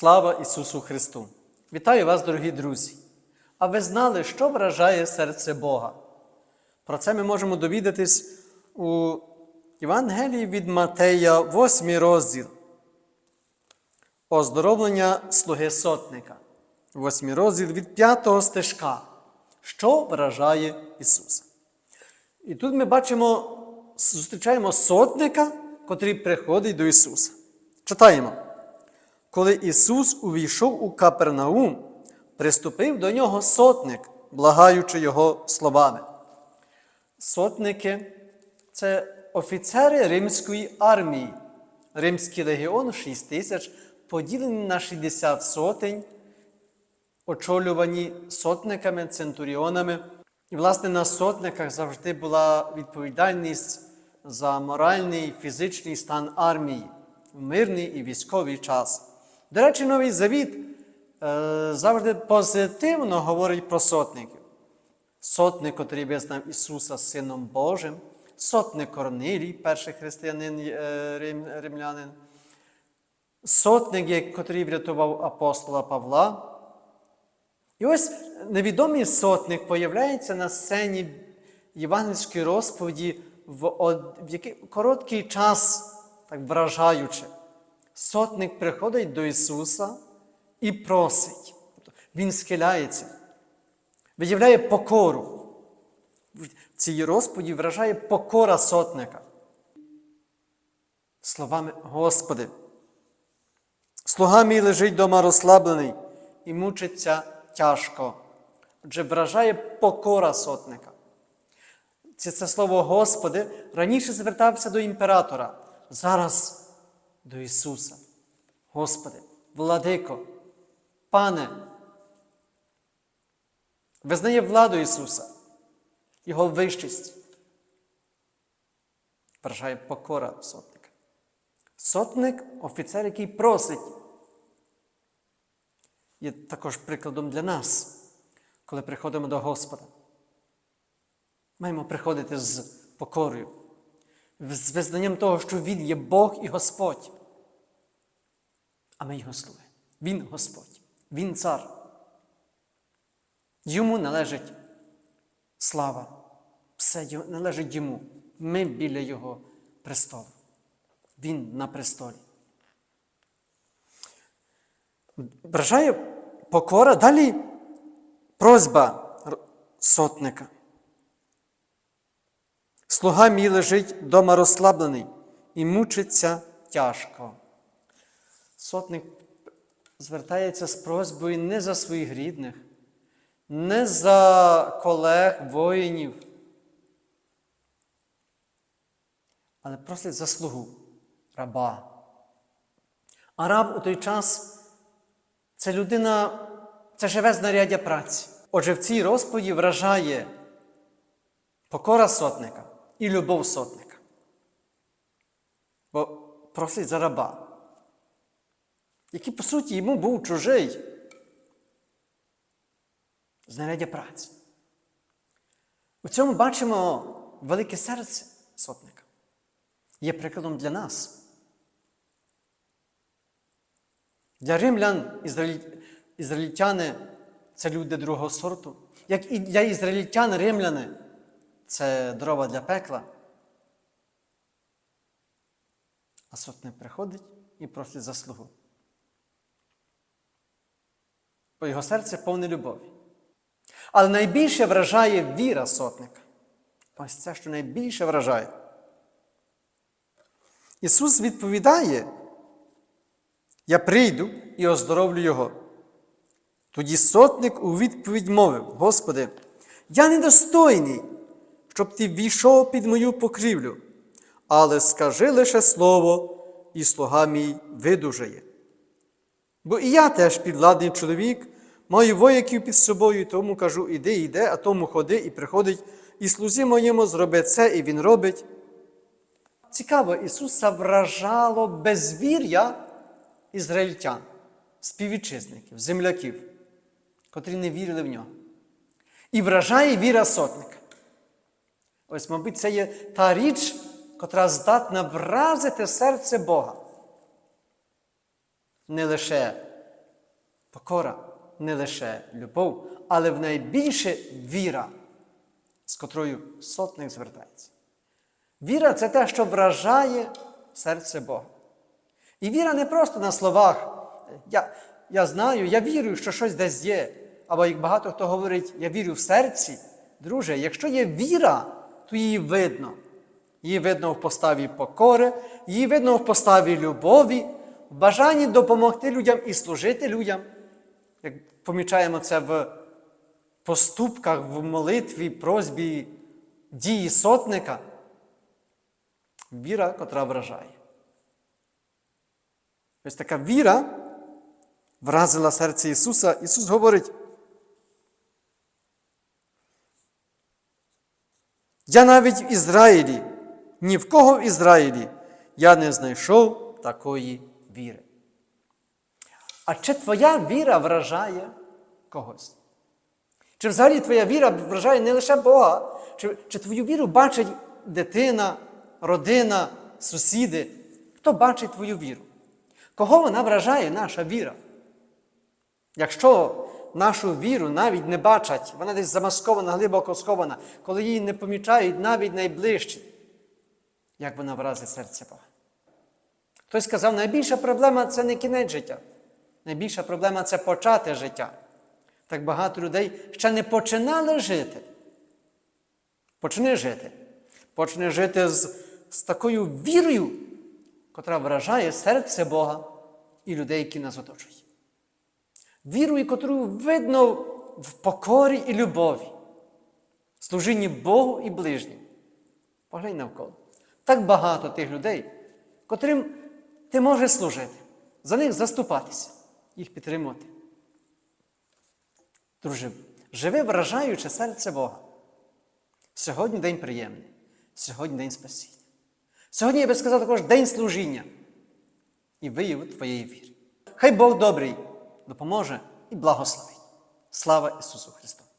Слава Ісусу Христу! Вітаю вас, дорогі друзі! А ви знали, що вражає серце Бога? Про це ми можемо довідатись у Євангелії від Матея, 8 розділ. Оздоровлення слуги сотника. 8 розділ від 5 стежка. Що вражає Ісуса? І тут ми бачимо, зустрічаємо сотника, котрий приходить до Ісуса. Читаємо. Коли Ісус увійшов у Капернаум, приступив до нього сотник, благаючи його словами. Сотники це офіцери римської армії. Римський легіон 6 тисяч, поділені на 60 сотень, очолювані сотниками, центуріонами. І, власне, на сотниках завжди була відповідальність за моральний фізичний стан армії в мирний і військовий час. До речі, Новий Завіт е, завжди позитивно говорить про сотників. Сотник, котрий визнав Ісуса Сином Божим, сотник Корнилій, перший християнин е, рим, римлянин, сотник, котрий врятував апостола Павла. І ось невідомий сотник появляється на сцені євангельської розповіді в, в який короткий час, так вражаючи. Сотник приходить до Ісуса і просить. Тобто Він схиляється, виявляє покору. В цій розповіді вражає покора сотника. Словами Господи, слуга мій лежить дома розслаблений і мучиться тяжко. Отже, вражає покора сотника. Це, це слово Господи раніше звертався до імператора, зараз до Ісуса. Господи, владико, Пане, визнає владу Ісуса, Його вищість. Вражає покора сотника. Сотник офіцер, який просить, є також прикладом для нас, коли приходимо до Господа. Маємо приходити з покорою, з визнанням того, що Він є Бог і Господь. А ми його слуги. Він Господь, Він цар. Йому належить слава. Все належить йому. Ми біля Його престолу. Він на престолі. Вражає покора. Далі просьба сотника. Слуга мій лежить дома розслаблений і мучиться тяжко. Сотник звертається з просьбою не за своїх рідних, не за колег, воїнів, але просить за слугу раба. А раб у той час це людина, це живе знаряддя праці. Отже, в цій розповіді вражає покора сотника і любов сотника. Бо просить за раба, який, по суті, йому був чужий. Знаряддя праці. У цьому бачимо велике серце сотника. Є прикладом для нас. Для римлян ізраїльтяни це люди другого сорту. Як і для ізраїльтян римляни це дрова для пекла. А сотник приходить і просить заслугу. Бо його серце повне любові. Але найбільше вражає віра сотника. Ось це, що найбільше вражає. Ісус відповідає, я прийду і оздоровлю Його. Тоді сотник у відповідь мовив: Господи, я недостойний, щоб ти війшов під мою покрівлю, але скажи лише слово, і слуга мій видужає. Бо і я теж підладний чоловік, маю вояків під собою, тому кажу, іди, іде, а тому ходи і приходить, і слузі моєму зроби це, і він робить. Цікаво, Ісуса вражало безвір'я ізраїльтян, співвітчизників, земляків, котрі не вірили в нього. І вражає віра сотника. Ось, мабуть, це є та річ, котра здатна вразити серце Бога. Не лише покора, не лише любов, але в найбільше віра, з котрою сотник звертається. Віра це те, що вражає серце Бога. І віра не просто на словах. Я, я знаю, я вірю, що щось десь є. Або як багато хто говорить, я вірю в серці. Друже, якщо є віра, то її видно. Її видно в поставі покори, її видно в поставі любові, в бажанні допомогти людям і служити людям. Як помічаємо це в поступках, в молитві, просьбі, дії сотника. Віра, котра вражає. Ось така віра вразила серце Ісуса. Ісус говорить. Я навіть в Ізраїлі, ні в кого в Ізраїлі я не знайшов такої віри. А чи твоя віра вражає когось? Чи взагалі твоя віра вражає не лише Бога, чи, чи твою віру бачить дитина, родина, сусіди? Хто бачить твою віру? Кого вона вражає, наша віра? Якщо нашу віру навіть не бачать, вона десь замаскована, глибоко схована, коли її не помічають навіть найближчі, як вона вразить серце Бога. Хтось сказав, найбільша проблема це не кінець життя. Найбільша проблема це почати життя. Так багато людей ще не починали жити. Почни жити. Почни жити з, з такою вірою, котра вражає серце Бога і людей, які нас оточують. Вірою, котру видно в покорі і любові, служінні Богу і ближнім. Поглянь навколо. Так багато тих людей, котрим ти можеш служити, за них заступатися, їх підтримувати. Друже, живи, вражаючи серце Бога. Сьогодні день приємний, сьогодні день спасіння. Сьогодні, я би сказав, також день служіння і вияв твоєї віри. Хай Бог добрий допоможе і благословить. Слава Ісусу Христу!